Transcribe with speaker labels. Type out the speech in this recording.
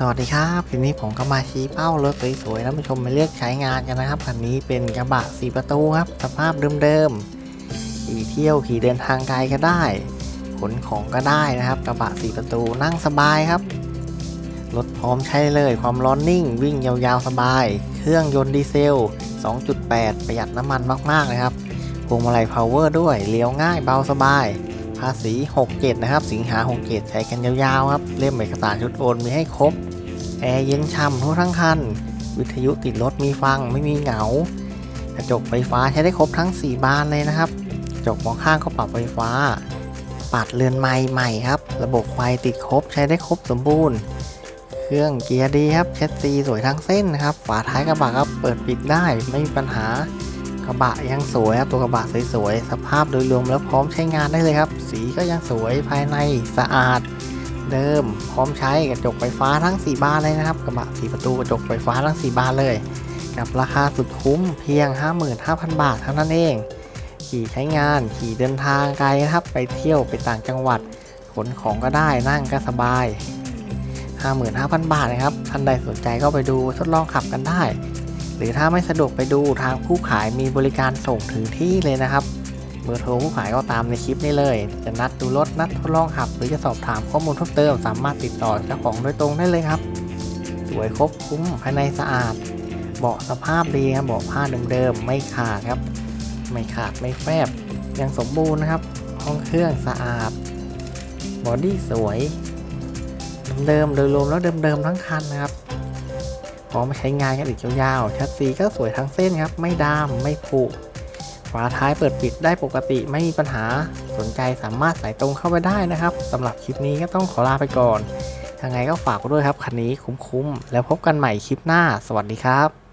Speaker 1: สวัสดีครับคลิปนี้ผมก็มาชี้เป้ารถสวยๆท่านผู้ชมมาเลือกใช้งานกันนะครับคันนี้เป็นกระบะสีประตูครับ สภาพเดิมๆขี่เที่ยวขี่เดินทางไกลก็ได้ขนของก็ได้นะครับ กระบะสีประตูนั่งสบายครับรถพร้อมใช้เลยความร้อนนิ่ง วิ่งยาวๆสบาย เครื่องยนต์ดีเซล 2.8 ประหยัดน้ำมันมากๆนะครับพวงมาลัยพาวเวอร์ด้วยเลี้ยวง่ายเบาสบาย ภาษี 67 นะครับ สิงหา 67 ใช้กันยาวๆครับ เล่มเอกสารชุดโอนมีให้ครบ แอร์เย็นช่ำทั่วทั้งคัน วิทยุติดรถมีฟังไม่มีเหงา กระจกไฟฟ้าใช้ได้ครบทั้ง 4 บานเลยนะครับ กระจกมองข้างก็ปรับไฟฟ้า ปัดเรือนไม้ใหม่ครับ ระบบไฟติดครบใช้ได้ครบสมบูรณ์ เครื่องเกียร์ดีครับเช็ดซีสวยทั้งเส้นนะครับ ฝาท้ายกระบะครับเปิดปิดได้ไม่มีปัญหา กระบะยังสวยครับตัวกระบะสวยๆสภาพโดยรวมแล้วพร้อมใช้งานได้เลยครับ สีก็ยังสวยภายในสะอาดเดิม พร้อมใช้กระจกไฟฟ้าทั้ง 4 บานเลยนะครับกระบะสีประตูกระจกไฟฟ้าทั้ง 4 บานเลย กับราคาสุดคุ้มเพียง 55,000 บาทเท่านั้นเอง ขี่ใช้งานขี่เดินทางไกลนะครับไปเที่ยวไปต่างจังหวัดขนของก็ได้นั่งก็สบาย 55,000 บาทนะครับท่านใดสนใจก็ไปดูทดลองขับกันได้ หรือถ้าไม่สะดวกไปดูทางผู้ขายมีบริการส่งถึงที่เลยนะครับ เบอร์โทรผู้ขายก็ตามในคลิปนี้เลย จะนัดดูรถนัดทดลองขับ หรือจะสอบถามข้อมูลเพิ่มเติม สามารถติดต่อเจ้าของโดยตรงได้เลยครับ สวยครบคุ้มภายในสะอาด เบาะสภาพดีครับเบาะผ้าเดิมๆไม่ขาดครับ ไม่ขาดไม่แฟบยังสมบูรณ์นะครับ ห้องเครื่องสะอาดบอดี้สวยเดิมๆโดยรวมแล้วเดิมๆทั้งคันนะครับ พร้อมใช้งานกันอีกยาวๆชัดซีก็สวยทั้งเส้นครับ ไม่ดามไม่ผุฝาท้ายเปิดปิดได้ปกติไม่มีปัญหาสนใจสามารถใส่ตรงเข้าไปได้นะครับสำหรับคลิปนี้ก็ต้องขอลาไปก่อนยังไงก็ฝากด้วยครับคันนี้คุ้มๆแล้วพบกันใหม่คลิปหน้า สวัสดีครับ